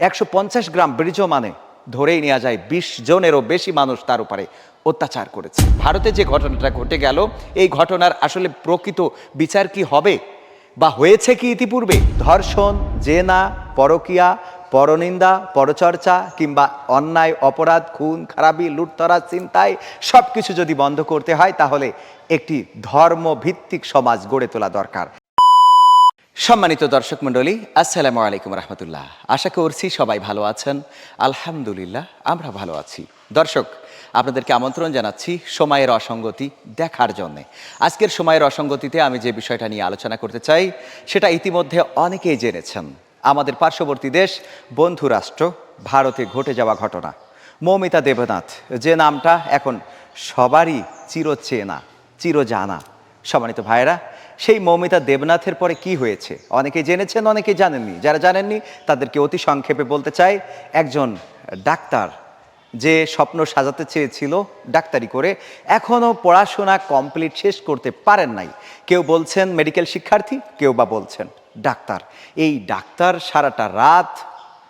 একশো পঞ্চাশ গ্রাম ব্রিজ মানে। ধরেই নেওয়া যায় বিশ জনেরও বেশি মানুষ তার উপরে অত্যাচার করেছে। ভারতে যে ঘটনাটা ঘটে গেল, এই ঘটনার আসলে প্রকৃত বিচার কি হবে? বা হয়েছে কি ইতিপূর্বে? ধর্ষণ, জেনা, পরকিয়া, পরনিন্দা, পরচর্চা কিংবা অন্যায়, অপরাধ, খুন, খারাপি লুটতরা চিন্তায় সব কিছু যদি বন্ধ করতে হয়, তাহলে একটি ধর্মভিত্তিক সমাজ গড়ে তোলা দরকার। সম্মানিত দর্শক মণ্ডলী, আসসালামু আলাইকুম রহমতুল্লাহ। আশা করছি সবাই ভালো আছেন। আলহামদুলিল্লাহ, আমরা ভালো আছি। দর্শক, আপনাদেরকে আমন্ত্রণ জানাচ্ছি সময়ের অসঙ্গতি দেখার জন্যে। আজকের সময়ের অসঙ্গতিতে আমি যে বিষয়টা নিয়ে আলোচনা করতে চাই, সেটা ইতিমধ্যে অনেকেই জেনেছেন। আমাদের পার্শ্ববর্তী দেশ বন্ধু রাষ্ট্র ভারতে ঘটে যাওয়া ঘটনা। মৌমিতা দেবনাথ, যে নামটা এখন সবারই চিরচেনা, চিরজানা। সম্মানিত ভাইরা সেই মৌমিতা দেবনাথের পরে কি হয়েছে? অনেকে জেনেছেন অনেকে জানেননি। যারা জানেননি, তাদেরকে অতি সংক্ষেপে বলতে চাই, একজন ডাক্তার যে স্বপ্ন সাজাতে চেয়েছিল ডাক্তারি করে এখনও পড়াশোনা কমপ্লিট শেষ করতে পারেন নাই। কেউ বলছেন মেডিকেল শিক্ষার্থী, কেউ বা বলছেন ডাক্তার। এই ডাক্তার সারাটা রাত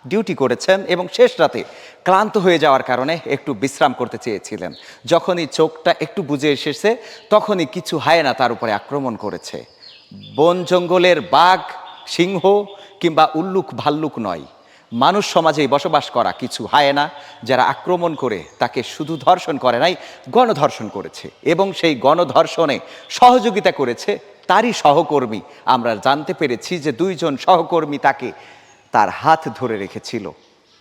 ডিউটি করেছেন এবং শেষ রাতে ক্লান্ত হয়ে যাওয়ার কারণে একটু বিশ্রাম করতে চেয়েছিলেন। যখনই চোখটা একটু বুঝে এসেছে, তখনই কিছু হায়না তার উপরে আক্রমণ করেছে। বন জঙ্গলের বাঘ, সিংহ কিংবা উল্লুক ভাল্লুক নয়। মানুষ সমাজেই বসবাস করা কিছু হায়না যারা আক্রমণ করে তাকে শুধু ধর্ষণ করে নাই, গণধর্ষণ করেছে এবং সেই গণধর্ষণে সহযোগিতা করেছে তারই সহকর্মী। আমরা জানতে পেরেছি যে দুইজন সহকর্মী তাকে তার হাত ধরে রেখেছিল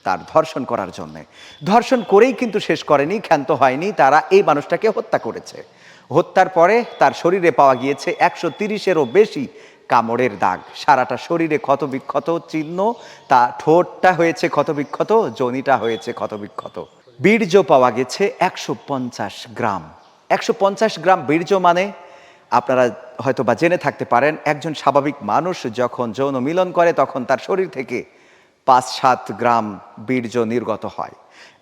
তার ধর্ষণ করার জন্যে। ধর্ষণ করেই কিন্তু শেষ করেনি, ক্ষান্ত হয়নি। তারা এই মানুষটাকে হত্যা করেছে। হত্যার পরে তার শরীরে পাওয়া গিয়েছে একশো তিরিশেরও বেশি কামড়ের দাগ। সারাটা শরীরে ক্ষতবিক্ষত চিহ্ন, তা ঠোঁটটা হয়েছে ক্ষতবিক্ষত, জনিটা হয়েছে ক্ষতবিক্ষত। বীর্য পাওয়া গেছে একশো পঞ্চাশ গ্রাম। একশো পঞ্চাশ গ্রাম বীর্য মানে আপনারা হয়তো বা জেনে থাকতে পারেন, একজন স্বাভাবিক মানুষ যখন যৌন মিলন করে, তখন তার শরীর থেকে পাঁচ সাত গ্রাম বীর্য নির্গত হয়।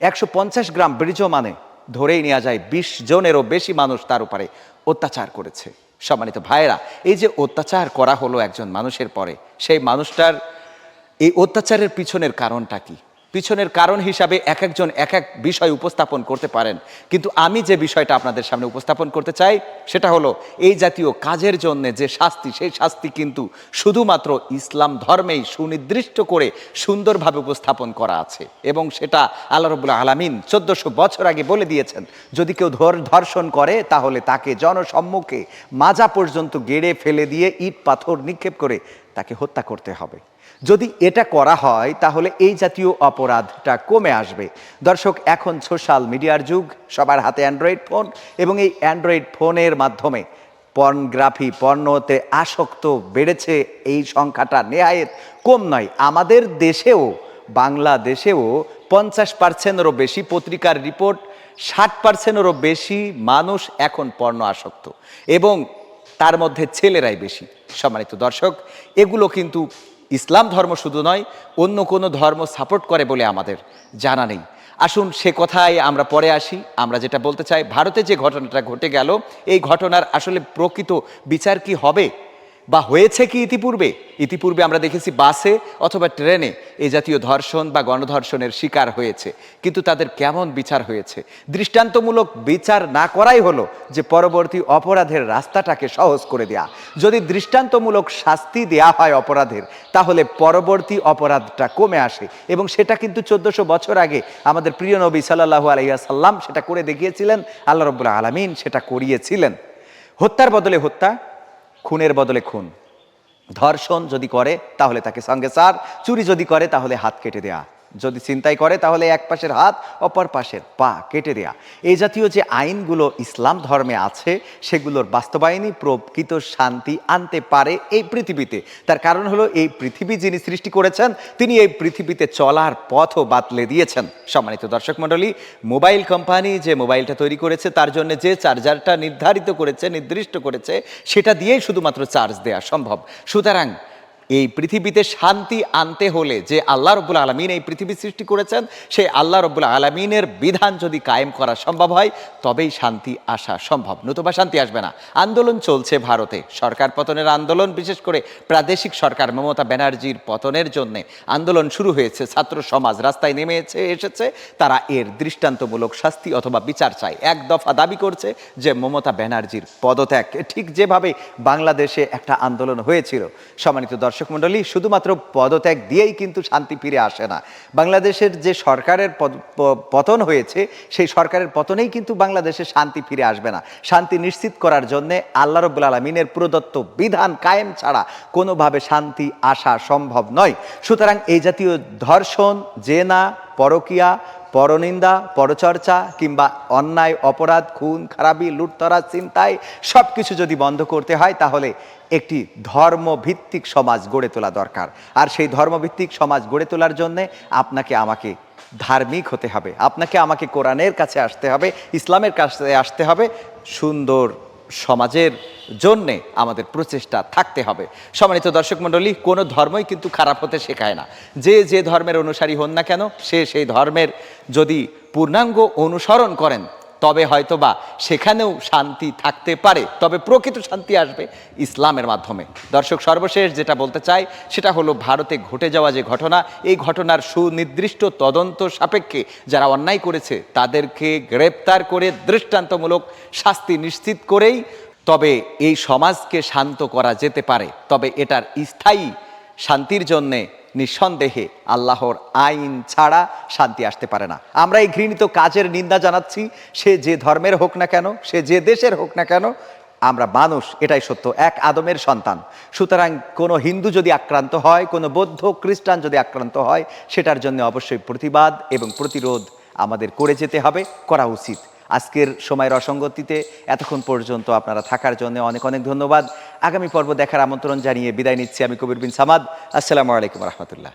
একশো পঞ্চাশ গ্রাম বীর্য মানে ধরেই নেওয়া যায় বিশ জনেরও বেশি মানুষ তার উপরে অত্যাচার করেছে। সম্মানিত ভাইয়েরা, এই যে অত্যাচার করা হলো একজন মানুষের পরে, সেই মানুষটার এই অত্যাচারের পিছনের কারণটা কি? পিছনের কারণ হিসাবে এক একজন এক এক বিষয় উপস্থাপন করতে পারেন। কিন্তু আমি যে বিষয়টা আপনাদের সামনে উপস্থাপন করতে চাই, সেটা হলো এই জাতীয় কাজের জন্য যে শাস্তি, সেই শাস্তি কিন্তু শুধুমাত্র ইসলাম ধর্মেই সুনির্দিষ্ট করে সুন্দরভাবে উপস্থাপন করা আছে। এবং সেটা আল্লাহ রবুল্লা আলমিন চোদ্দশো বছর আগে বলে দিয়েছেন, যদি কেউ ধর, ধর্ষণ করে, তাহলে তাকে জনসম্মুখে মাজা পর্যন্ত গেড়ে ফেলে দিয়ে ইট পাথর নিক্ষেপ করে তাকে হত্যা করতে হবে। যদি এটা করা হয়, তাহলে এই জাতীয় অপরাধটা কমে আসবে। দর্শক, এখন সোশ্যাল মিডিয়ার যুগ, সবার হাতে অ্যান্ড্রয়েড ফোন এবং এই অ্যান্ড্রয়েড ফোনের মাধ্যমে পর্নগ্রাফি, পর্নতে আসক্ত বেড়েছে এই সংখ্যাটা। নেহায়েত কম নয়, আমাদের দেশেও, বাংলাদেশেও পঞ্চাশ পার্সেন্টেরও বেশি পত্রিকার রিপোর্ট, ষাট পার্সেন্টেরও বেশি মানুষ এখন পর্ণ আসক্ত। এবং তার মধ্যে ছেলেরাই বেশি, সম্মানিত দর্শক, এগুলো কিন্তু ইসলাম ধর্ম শুধু নয়, অন্য কোনো ধর্ম সাপোর্ট করে বলে আমাদের জানা নেই। আসুন সে কথায় আমরা পরে আসি। আমরা যেটা বলতে চাই, ভারতে যে ঘটনাটা ঘটে গেল, এই ঘটনার আসলে প্রকৃত বিচার কি হবে? বা হয়েছে কি ইতিপূর্বে? ইতিপূর্বে আমরা দেখেছি বাসে অথবা ট্রেনে এই জাতীয় ধর্ষণ বা গণধর্ষণের শিকার হয়েছে। কিন্তু তাদের কেমন বিচার হয়েছে? দৃষ্টান্তমূলক বিচার না করাই হলো যে পরবর্তী অপরাধের রাস্তাটাকে সহজ করে দেয়া। যদি দৃষ্টান্তমূলক শাস্তি দেয়া হয় অপরাধের, তাহলে পরবর্তী অপরাধটা কমে আসে। এবং সেটা কিন্তু চোদ্দশো বছর আগে আমাদের প্রিয় নবী সাল্লাহু আলাইসাল্লাম সেটা করে দেখিয়েছিলেন। আল্লাহ রবুল্লাহ আলমিন সেটা করিয়েছিলেন। হত্যার বদলে হত্যা খুনের বদলে খুন। ধর্ষণ যদি করে, তাহলে তাকে সঙ্গে সার। চুরি যদি করে, তাহলে হাত কেটে দেয়া। যদি চিন্তাই করে, তাহলে এক পাশের হাত, অপর পাশের পা কেটে দেয়া। এই জাতীয় যে আইনগুলো ইসলাম ধর্মে আছে, সেগুলোর বাস্তবায়নই প্রকৃত শান্তি আনতে পারে এই পৃথিবীতে। তার কারণ হলো, এই পৃথিবী যিনি সৃষ্টি করেছেন, তিনি এই পৃথিবীতে চলার পথও বাতলে দিয়েছেন। সম্মানিত দর্শক মণ্ডলী, মোবাইল কোম্পানি যে মোবাইলটা তৈরি করেছে, তার জন্য যে চার্জারটা নির্ধারিত করেছে, নির্দিষ্ট করেছে, সেটা দিয়েই শুধুমাত্র চার্জ দেওয়া সম্ভব। সুতরাং এই পৃথিবীতে শান্তি আনতে হলে যে আল্লাহ রব্বুল আলমিন এই পৃথিবী সৃষ্টি করেছেন, সেই আল্লাহ রব্বুল আলমিনের বিধান যদি কায়েম করা সম্ভব হয়, তবেই শান্তি আসা সম্ভব। নতুবা শান্তি আসবে না। আন্দোলন চলছে ভারতে। সরকার পতনের আন্দোলন, বিশেষ করে প্রাদেশিক সরকার মমতা ব্যানার্জির পতনের জন্য আন্দোলন শুরু হয়েছে। ছাত্র সমাজ রাস্তায় নেমেছে এসেছে। তারা এর দৃষ্টান্তমূলক শাস্তি অথবা বিচার চায়। এক দফা দাবি করছে যে মমতা ব্যানার্জির পদত্যাগ। ঠিক যেভাবে বাংলাদেশে একটা আন্দোলন হয়েছিল, সম্মানিত দর্শক মণ্ডলী, শুধুমাত্র পদত্যাগ দিয়েই কিন্তু শান্তি ফিরে আসে না। বাংলাদেশের যে সরকারের পতন হয়েছে, সেই সরকারের পতনেই কিন্তু বাংলাদেশে শান্তি ফিরে আসবে না। শান্তি নিশ্চিত করার জন্য আল্লাহ রব্বুল আলমিনের প্রদত্ত বিধান কায়েম ছাড়া কোনোভাবে শান্তি আসা সম্ভব নয়। সুতরাং এই জাতীয় ধর্ষণ, জেনা, পরকিয়া পরনিন্দা, পরচর্চা কিংবা অন্যায়, অপরাধ, খুন, খারাপি লুটতরা চিন্তায় সব কিছু যদি বন্ধ করতে হয় তাহলে একটি ধর্মভিত্তিক সমাজ গড়ে তোলা দরকার। আর সেই ধর্মভিত্তিক সমাজ গড়ে তোলার জন্যে আপনাকে আমাকে ধার্মিক হতে হবে। আপনাকে আমাকে কোরআনের কাছে আসতে হবে, ইসলামের কাছে আসতে হবে, সুন্দর সমাজের জন্যে আমাদের প্রচেষ্টা থাকতে হবে। সম্মানিত দর্শক মণ্ডলী, কোনো ধর্মই কিন্তু খারাপ হতে শেখায় না। যে যে ধর্মের অনুসারী হন না কেন, সে সেই ধর্মের যদি পূর্ণাঙ্গ অনুসরণ করেন তবে হয়তোবা সেখানেও শান্তি থাকতে পারে, তবে প্রকৃত শান্তি আসবে ইসলামের মাধ্যমে। দর্শক, সর্বশেষ যেটা বলতে চাই, সেটা হলো ভারতে ঘটে যাওয়া যে ঘটনা, এই ঘটনার সুনির্দিষ্ট তদন্ত সাপেক্ষে যারা অন্যায় করেছে, তাদেরকে গ্রেপ্তার করে দৃষ্টান্তমূলক শাস্তি নিশ্চিত করেই তবে এই সমাজকে শান্ত করা যেতে পারে। তবে এটার স্থায়ী শান্তির জন্যে নিঃসন্দেহে আল্লাহর আইন ছাড়া শান্তি আসতে পারে না। আমরা এই ঘৃণিত কাজের নিন্দা জানাচ্ছি, সে যে ধর্মের হোক না কেন, সে যে দেশের হোক না কেন, আমরা মানুষ, এটাই সত্য, এক আদমের সন্তান। সুতরাং কোনো হিন্দু যদি আক্রান্ত হয়, কোনো বৌদ্ধ, খ্রিস্টান যদি আক্রান্ত হয়, সেটার জন্য অবশ্যই প্রতিবাদ এবং প্রতিরোধ আমাদের করে যেতে হবে, করা উচিত। আজকের সময়ের অসঙ্গতিতে এতক্ষণ পর্যন্ত আপনারা থাকার জন্য অনেক অনেক ধন্যবাদ। আগামী পর্ব দেখার আমন্ত্রণ জানিয়ে বিদায় নিচ্ছি আমি কবির বিন সামাদ। আসসালামু আলাইকুম রহমতুল্লাহ।